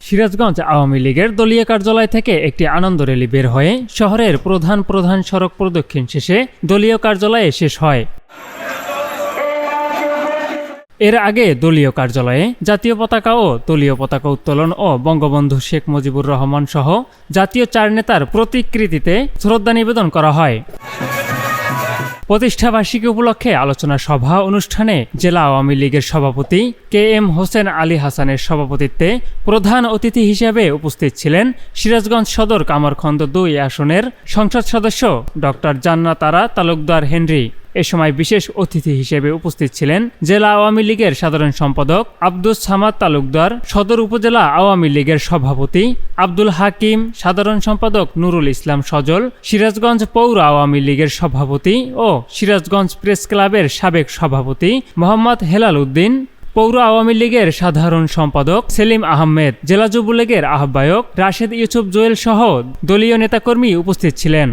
সিরাজগঞ্জ আওয়ামী লীগের দলীয় কার্যালয় থেকে একটি আনন্দ র্যালি বের হয়ে শহরের প্রধান প্রধান সড়ক প্রদক্ষিণ শেষে দলীয় কার্যালয়ে শেষ হয়। এর আগে দলীয় কার্যালয়ে জাতীয় পতাকা ও দলীয় পতাকা উত্তোলন ও বঙ্গবন্ধু শেখ মুজিবুর রহমান সহ জাতীয় চার নেতার প্রতিকৃতিতে শ্রদ্ধা নিবেদন করা হয়। প্রতিষ্ঠাবার্ষিকী উপলক্ষে আলোচনা সভা অনুষ্ঠানে জেলা আওয়ামী লীগের সভাপতি কে এম হোসেন আলী হাসানের সভাপতিত্বে প্রধান অতিথি হিসেবে উপস্থিত ছিলেন সিরাজগঞ্জ সদর কামারখন্দ দুই আসনের সংসদ সদস্য ডক্টর জান্নাতারা তালুকদার হেনরি। এ সময় বিশেষ অতিথি হিসেবে উপস্থিত ছিলেন জেলা আওয়ামী লীগের সাধারণ সম্পাদক আব্দুস সামাদ তালুকদার, সদর উপজেলা আওয়ামী লীগের সভাপতি আব্দুল হাকিম, সাধারণ সম্পাদক নুরুল ইসলাম সজল, সিরাজগঞ্জ পৌর আওয়ামী লীগের সভাপতি ও সিরাজগঞ্জ প্রেস ক্লাবের সাবেক সভাপতি মোহাম্মদ হেলাল উদ্দিন, পৌর আওয়ামী লীগের সাধারণ সম্পাদক সেলিম আহমেদ, জেলা যুবলীগের আহ্বায়ক রাশেদ ইউসুফ জোয়েল সহ দলীয় নেতাকর্মী উপস্থিত ছিলেন।